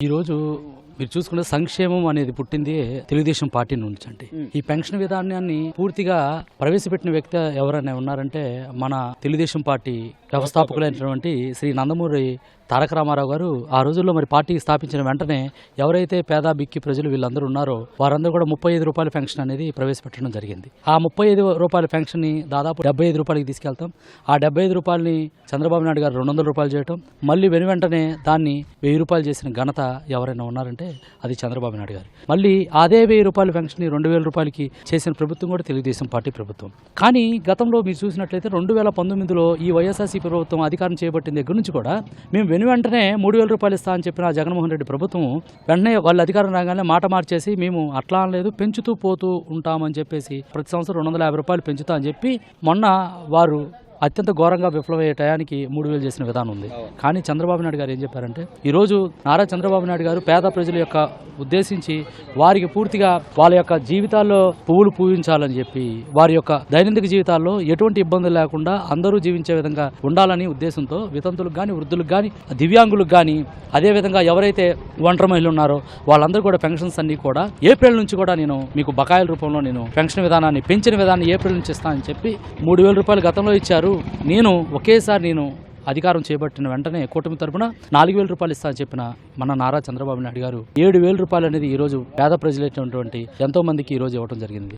ఈరోజు మీరు చూసుకుంటే సంక్షేమం అనేది పుట్టింది తెలుగుదేశం పార్టీ నుంచి అండి. ఈ పెన్షన్ విధానాన్ని పూర్తిగా ప్రవేశపెట్టిన వ్యక్తి ఎవరైనా ఉన్నారంటే మన తెలుగుదేశం పార్టీ వ్యవస్థాపకులైనటువంటి శ్రీ నందమూరి తారక రామారావు గారు. ఆ రోజుల్లో మరి పార్టీ స్థాపించిన వెంటనే ఎవరైతే పేద బిక్కి ప్రజలు వీళ్ళందరూ ఉన్నారో వారందరూ కూడా ముప్పై ఐదు రూపాయల పెన్షన్ అనేది ప్రవేశపెట్టడం జరిగింది. ఆ ముప్పై ఐదు రూపాయల పెన్షన్ని దాదాపు డెబ్బై ఐదు రూపాయలకి తీసుకెళ్తాం. ఆ డెబ్బై ఐదు రూపాయలని చంద్రబాబు నాయుడు గారు రెండు వందల రూపాయలు చేయటం. మళ్ళీ వెను వెంటనే దాన్ని వెయ్యి రూపాయలు చేసిన ఘనత ఎవరైనా ఉన్నారంటే అది చంద్రబాబు నాయుడు గారు. మళ్ళీ అదే వెయ్యి రూపాయల పెన్షన్ రెండు వేల రూపాయలకి చేసిన ప్రభుత్వం కూడా తెలుగుదేశం పార్టీ ప్రభుత్వం. కానీ గతంలో మీరు చూసినట్లయితే రెండు వేల పంతొమ్మిదిలో ఈ వైఎస్ఆర్సీ ప్రభుత్వం అధికారం చేపట్టిన దగ్గర నుంచి కూడా మేము వెను వెంటనే మూడు వేల రూపాయలు ఇస్తా అని చెప్పిన ఆ జగన్మోహన్ రెడ్డి ప్రభుత్వం వెంటనే వాళ్ళ అధికారం రాగానే మాట మార్చేసి మేము అట్లా అనలేదు పెంచుతూ పోతూ ఉంటామని చెప్పేసి ప్రతి సంవత్సరం రెండు వందల యాభై రూపాయలు పెంచుతా అని చెప్పి మొన్న వారు అత్యంత ఘోరంగా విఫలమయ్యే టయానికి మూడు వేలు చేసిన విధానం ఉంది. కానీ చంద్రబాబు నాయుడు గారు ఏం చెప్పారంటే ఈరోజు నారా చంద్రబాబు నాయుడు గారు పేద ప్రజల యొక్క ఉద్దేశించి వారికి పూర్తిగా వాళ్ళ యొక్క జీవితాల్లో పువ్వులు పూజించాలని చెప్పి వారి యొక్క దైనందిక జీవితాల్లో ఎటువంటి ఇబ్బందులు లేకుండా అందరూ జీవించే విధంగా ఉండాలని ఉద్దేశంతో వితంతులకు కానీ వృద్ధులకు కానీ దివ్యాంగులకు కానీ అదేవిధంగా ఎవరైతే ఒంటరి మహిళలు ఉన్నారో వాళ్ళందరూ కూడా పెన్షన్స్ అన్ని కూడా ఏప్రిల్ నుంచి కూడా నేను మీకు బకాయిల రూపంలో నేను పెన్షన్ విధానాన్ని పెంచిన విధానాన్ని ఏప్రిల్ నుంచి ఇస్తానని చెప్పి మూడు వేల రూపాయలు గతంలో ఇచ్చారు. నేను ఒకేసారి నేను అధికారం చేపట్టిన వెంటనే కూటమి తరపున నాలుగు వేల రూపాయలు ఇస్తా అని చెప్పిన మన నారా చంద్రబాబు నాయుడు గారు ఏడు వేల రూపాయలు అనేది ఈ రోజు పేద ప్రజలైనటువంటి ఎంతో మందికి ఈ రోజు ఇవ్వడం జరిగింది.